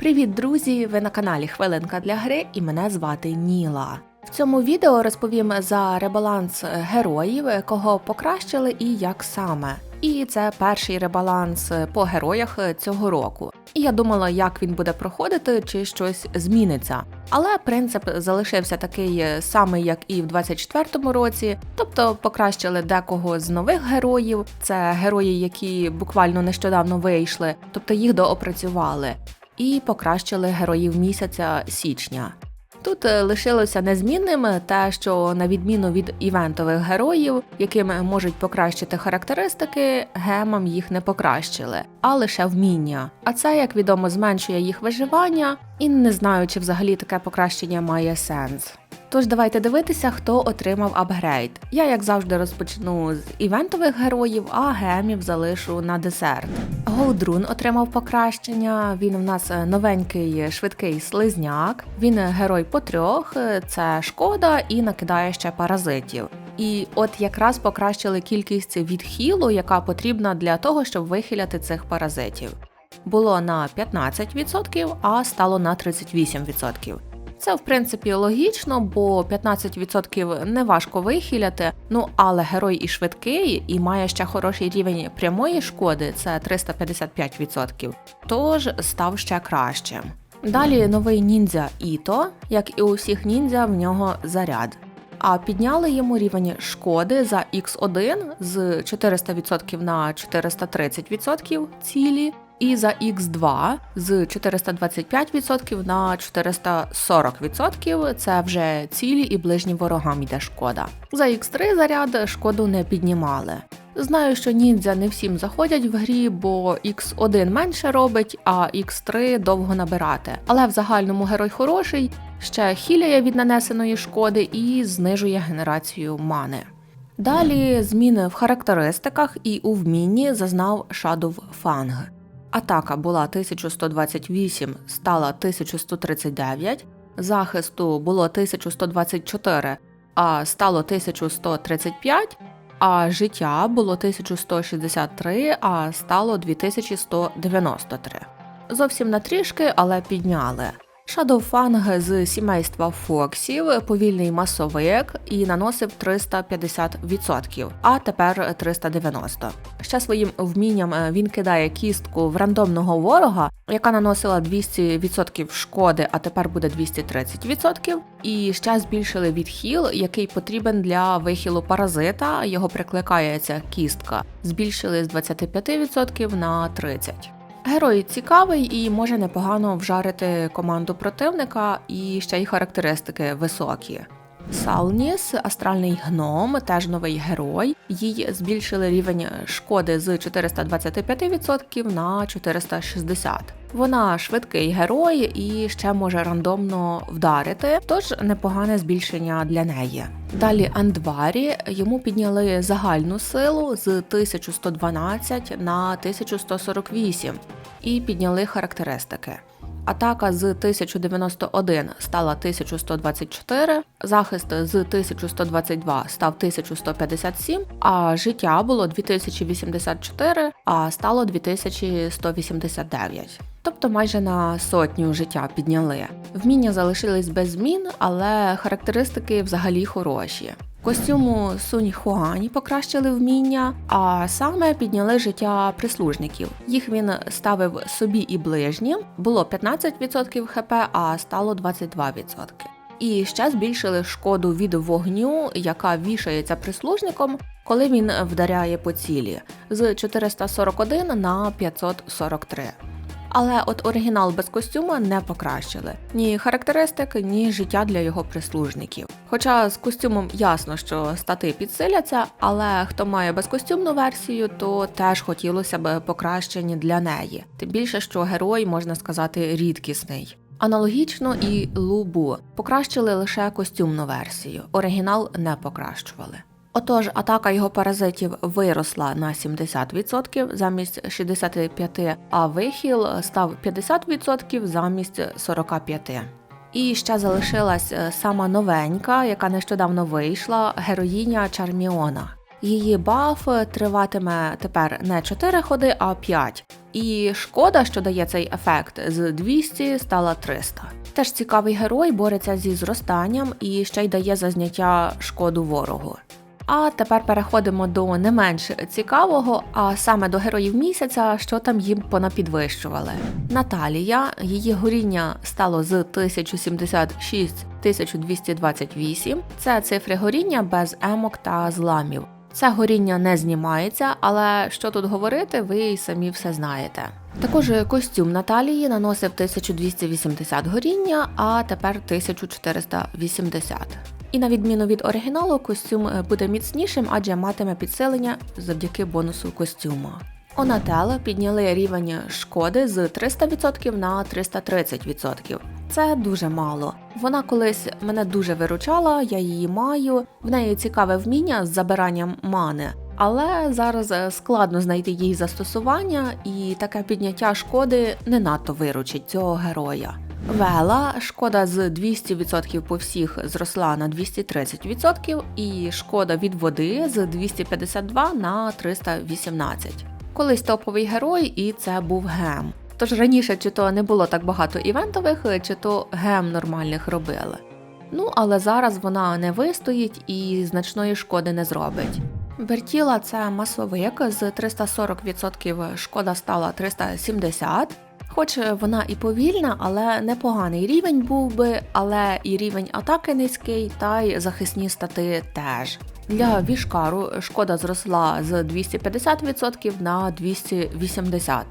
Привіт, друзі! Ви на каналі Хвилинка для гри і мене звати Ніла. В цьому відео розповім за ребаланс героїв, кого покращили і як саме. І це перший ребаланс по героях цього року. І я думала, як він буде проходити, чи щось зміниться. Але принцип залишився такий самий, як і в 24-му році. Тобто покращили декого з нових героїв. Це герої, які буквально нещодавно вийшли, тобто їх доопрацювали і покращили героїв місяця січня. Тут е, лишилося незмінним те, що на відміну від івентових героїв, яким можуть покращити характеристики, гемам їх не покращили, а лише вміння. А це, як відомо, зменшує їх виживання, і не знаю, чи взагалі таке покращення має сенс. Тож давайте дивитися, хто отримав апгрейд. Я, як завжди, розпочну з івентових героїв, а гемів залишу на десерт. Голдрун отримав покращення. Він в нас е, новенький швидкий слизняк. Він герой по трьох, е, це шкода і накидає ще паразитів. І от якраз покращили кількість відхилу, яка потрібна для того, щоб вихиляти цих паразитів. Було на 15%, а стало на 38%. Це, в принципі, логічно, бо 15% не важко вихиляти. Ну але герой і швидкий, і має ще хороший рівень прямої шкоди це 355%, тож став ще кращим. Далі новий ніндзя Іто, як і у всіх ніндзя, в нього заряд. А підняли йому рівень шкоди за X1 з 400% на 430% цілі, і за X2 з 425% на 440% це вже цілі і ближні ворогам йде шкода. За X3 заряд шкоду не піднімали. Знаю, що ніндзя не всім заходять в грі, бо X1 менше робить, а X3 довго набирати. Але в загальному герой хороший, ще хіляє від нанесеної шкоди і знижує генерацію мани. Далі зміни в характеристиках і у вмінні зазнав Shadow Fang. Атака була 1128, стала 1139, захисту було 1124, а стало 1135, а життя було 1163, а стало 2193. Зовсім на трішки, але підняли. Shadowfang з сімейства Фоксів, повільний масовик і наносив 350%, а тепер 390. Ще своїм вмінням е, він кидає кістку в рандомного ворога, яка наносила 200% шкоди, а тепер буде 230%. І ще збільшили відхил, який потрібен для вихилу паразита. Його прикликає ця кістка. Збільшили з 25% на 30%. Герой цікавий і може непогано вжарити команду противника, і ще й характеристики високі. Салніс, астральний гном, теж новий герой. Їй збільшили рівень шкоди з 425% на 460%. Вона швидкий герой і ще може рандомно вдарити, тож непогане збільшення для неї. Далі Андварі йому підняли загальну силу з 1112 на 1148 і підняли характеристики. Атака з 1091 стала 1124, захист з 1122 став 1157, а життя було 2084, а стало 2189. Тобто майже на сотню життя підняли. Вміння залишились без змін, але характеристики взагалі хороші. Костюму Сунь Хуані покращили вміння, а саме підняли життя прислужників. Їх він ставив собі і ближнім. Було 15% хп, а стало 22%. І ще збільшили шкоду від вогню, яка вішається прислужником, коли він вдаряє по цілі з 441 на 543. Але от оригінал без костюма не покращили ні характеристик, ні життя для його прислужників. Хоча з костюмом ясно, що стати підсиляться, але хто має безкостюмну версію, то теж хотілося б покращення для неї. Тим більше, що герой можна сказати рідкісний. Аналогічно і Лубу покращили лише костюмну версію, оригінал не покращували. Отож, атака його паразитів виросла на 70% замість 65%, а вихіл став 50% замість 45%. І ще залишилась е, сама новенька, яка нещодавно вийшла, героїня Чарміона. Її баф триватиме тепер не 4 ходи, а 5. І шкода, що дає цей ефект, з 200 стала 300. Теж цікавий герой бореться зі зростанням і ще й дає за зняття шкоду ворогу. А тепер переходимо до не менш цікавого, а саме до героїв місяця, що там їм понапідвищували. Наталія, її горіння стало з 1076 1228. Це цифри горіння без емок та зламів. Це горіння не знімається, але що тут говорити, ви й самі все знаєте. Також костюм Наталії наносив 1280 горіння, а тепер 1480. І на відміну від оригіналу, костюм е, буде міцнішим, адже матиме підсилення завдяки бонусу костюму. Онателе підняли рівень шкоди з 300% на 330%. Це дуже мало. Вона колись мене дуже виручала, я її маю. В неї цікаве вміння з забиранням мани. Але зараз е, складно знайти їй застосування, і таке підняття шкоди не надто виручить цього героя. Вела шкода з 200% по всіх зросла на 230%, і шкода від води з 252 на 318. Колись топовий герой, і це був гем. Тож раніше чи то не було так багато івентових, чи то гем нормальних робили. Ну, але зараз вона не вистоїть і значної шкоди не зробить. Бертіла це масовик з 340% шкода стала 370. Хоч вона і повільна, але непоганий рівень був би, але і рівень атаки низький, та й захисні стати теж. Для вішкару шкода зросла з 250% на 280%.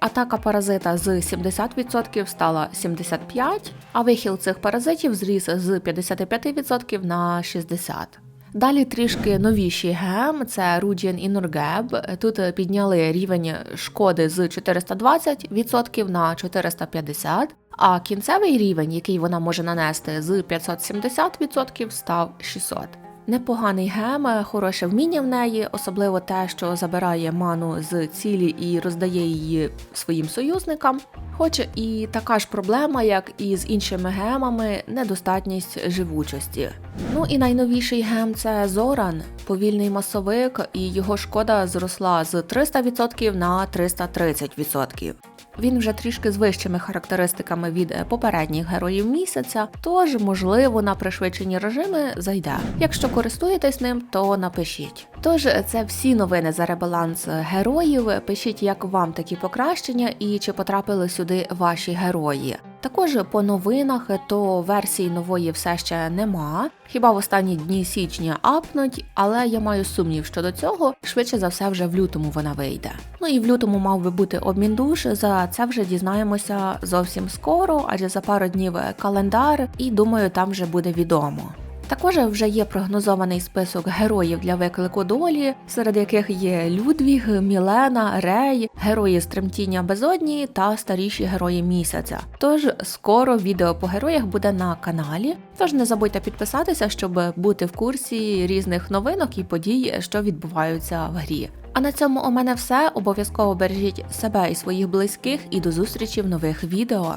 Атака паразита з 70% стала 75%, а вихил цих паразитів зріс з 55% на 60%. Далі трішки новіші гем, це Rudian Нургеб. Тут підняли рівень шкоди з 420% на 450%, а кінцевий рівень, який вона може нанести з 570%, став 600%. Непоганий гем, хороше вміння в неї, особливо те, що забирає ману з цілі і роздає її своїм союзникам. Хоч і така ж проблема, як і з іншими гемами, недостатність живучості. Ну і найновіший гем це Зоран, повільний масовик, і його шкода зросла з 300% на 330%. Він вже трішки з вищими характеристиками від е, попередніх героїв місяця, тож, можливо, на пришвидшені режими зайде. Якщо користуєтесь ним, то напишіть. Тож це всі новини за ребаланс героїв. Пишіть, як вам такі покращення і чи потрапили сюди ваші герої. Також по новинах то версії нової все ще нема. Хіба в останні дні січня апнуть, але я маю сумнів щодо цього. Швидше за все, вже в лютому вона вийде. Ну і в лютому мав би бути обмін душ. За це вже дізнаємося зовсім скоро, адже за пару днів календар, і думаю, там вже буде відомо. Також вже є прогнозований список героїв для виклику долі, серед яких є Людвіг, Мілена, Рей, герої з тремтіння безодні та старіші герої місяця. Тож скоро відео по героях буде на каналі. Тож не забудьте підписатися, щоб бути в курсі різних новинок і подій, що відбуваються в грі. А на цьому у мене все. Обов'язково бережіть себе і своїх близьких, і до зустрічі в нових відео.